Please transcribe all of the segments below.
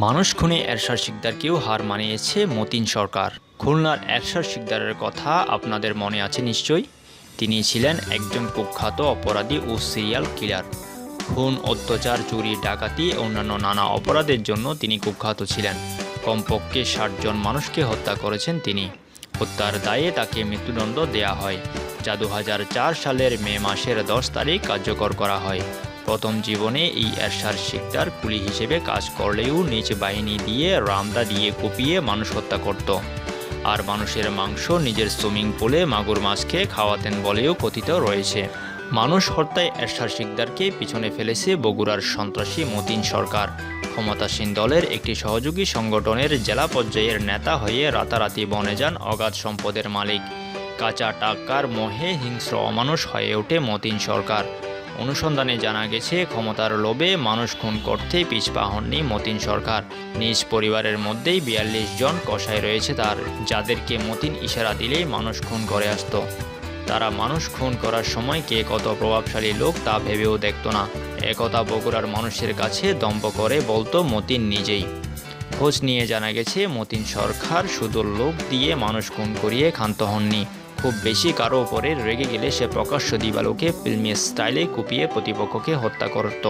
মানুষ খুনে এরশাদ শিকদারকেও হার মানিয়েছে মতিন সরকার। খুলনার এরশাদ শিকদারের কথা আপনাদের মনে আছে নিশ্চয়ই? তিনি ছিলেন একজন কুখ্যাত অপরাধী ও সিরিয়াল কিলার। খুন, অত্যাচার, চুরি, ডাকাতি, অন্যান্য নানা অপরাধের জন্য তিনি কুখ্যাত ছিলেন। কমপক্ষে ষাটজন মানুষকে হত্যা করেছেন তিনি। হত্যার দায়ে তাকে মৃত্যুদণ্ড দেয়া হয়। যা দু হাজার চার সালের মে মাসের দশ তারিখ কার্যকর করা হয়। প্রথম জীবনে এই এরশার শিকদার কুলি হিসেবে কাজ করলেও নিজ বাহিনী দিয়ে রামদা দিয়ে কুপিয়ে মানুষ হত্যা করত। আর মানুষের মাংস নিজের সুইমিং পুলে মাগুর মাছকে খাওয়াতেন বলেও কথিত রয়েছে। মানুষ হত্যায় এরশার শিকদারকে পিছনে ফেলেছে বগুড়ার সন্ত্রাসী মতিন সরকার। ক্ষমতাসীন দলের একটি সহযোগী সংগঠনের জেলা পর্যায়ের নেতা হয়ে রাতারাতি বনে যান অগাধ সম্পদের মালিক। কাঁচা টাকার মোহে হিংস্র অমানুষ হয়ে ওঠে মতিন সরকার। অনুসন্ধানে জানা গেছে, ক্ষমতার লোভে মানুষ খুন করতে পিছপা হননি মতিন সরকার। নিজ পরিবারের মধ্যেই বিয়াল্লিশ জন কষায় রয়েছে তার, যাদেরকে মতিন ইশারা দিলেই মানুষ খুন করে আসতো। তারা মানুষ খুন করার সময় কে কত প্রভাবশালী লোক তা ভেবেও দেখতো না। একথা বগুড়ার মানুষের কাছে দম্ভ করে বলতো মতিন নিজেই। খোঁজ নিয়ে জানা গেছে, মতিন সরকার শুধু লোক দিয়ে মানুষ খুন করিয়ে ক্ষান্ত হননি। খুব বেশি কারও ওপরে রেগে গেলে সে প্রকাশ্য দিবালোকে ফিল্মি স্টাইলে কুপিয়ে প্রতিপক্ষকে হত্যা করত।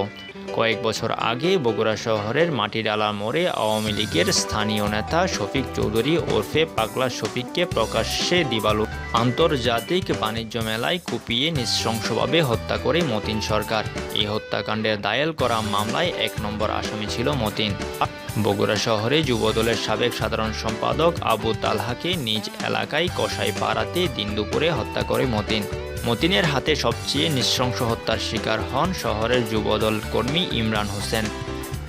কয়েক বছর আগে বগুড়া শহরের মাটিডালা মোড়ে আওয়ামী লীগের স্থানীয় নেতা শফিক চৌধুরী ওরফে পাগলা শফিককে প্রকাশ্যে দিবালু আন্তর্জাতিক বাণিজ্য মেলায় কুপিয়ে নৃশংসভাবে হত্যা করে মতিন সরকার। এই হত্যাকাণ্ডের দায়ের করা মামলায় এক নম্বর আসামি ছিল মতিন। বগুড়া শহরে যুবদলের সাবেক সাধারণ সম্পাদক আবু তালহাকে নিজ এলাকায় কষাই পাড়াতে দিন দুপুরে হত্যা করে মতিন। মতিনের হাতে সবচেয়ে নৃশংস হত্যার শিকার হন শহরের যুবদল কর্মী ইমরান হোসেন।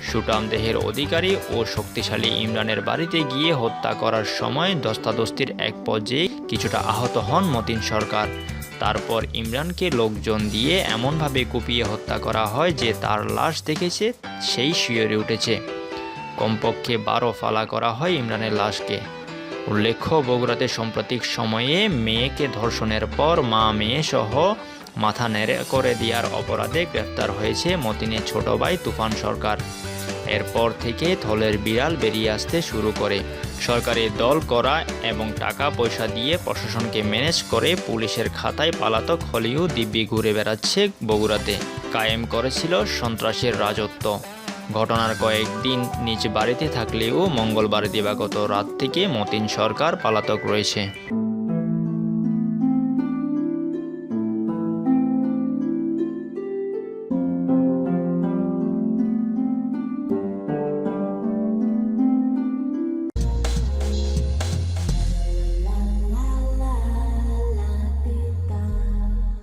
সুটাম দেহের অধিকারী ও শক্তিশালী ইমরানের বাড়িতে গিয়ে হত্যা করার সময় দস্তাদস্তির এক পর্যায়ে কিছুটা আহত হন মতিন সরকার। তারপর ইমরানকে লোকজন দিয়ে এমনভাবে কুপিয়ে হত্যা করা হয় যে তার লাশ দেখেছে, সেই শিয়রে উঠেছে। কমপক্ষে বারো ফালা করা হয় ইমরানের লাশকে। উল্লেখ্য বগুড়াতে সাম্প্রতিক সময়ে মেয়েকে ধর্ষণের পর মা মেয়ে সহ মাথা নেড়ে করে দেওয়ার অপরাধে গ্রেপ্তার হয়েছে মতিনের ছোট ভাই তুফান সরকার। এরপর থেকে থলের বিড়াল বেরিয়ে আসতে শুরু করে। সরকারি দল করা এবং টাকা পয়সা দিয়ে প্রশাসনকে ম্যানেজ করে পুলিশের খাতায় পালাতক হলেও দিব্যি ঘুরে বেড়াচ্ছে বগুড়াতে। কায়েম করেছিল সন্ত্রাসের রাজত্ব। ঘটনার কয়েকদিন নিজ বাড়িতে থাকলেও মঙ্গলবার দিবাগত রাত থেকে মতিন সরকার পালাতক রয়েছে।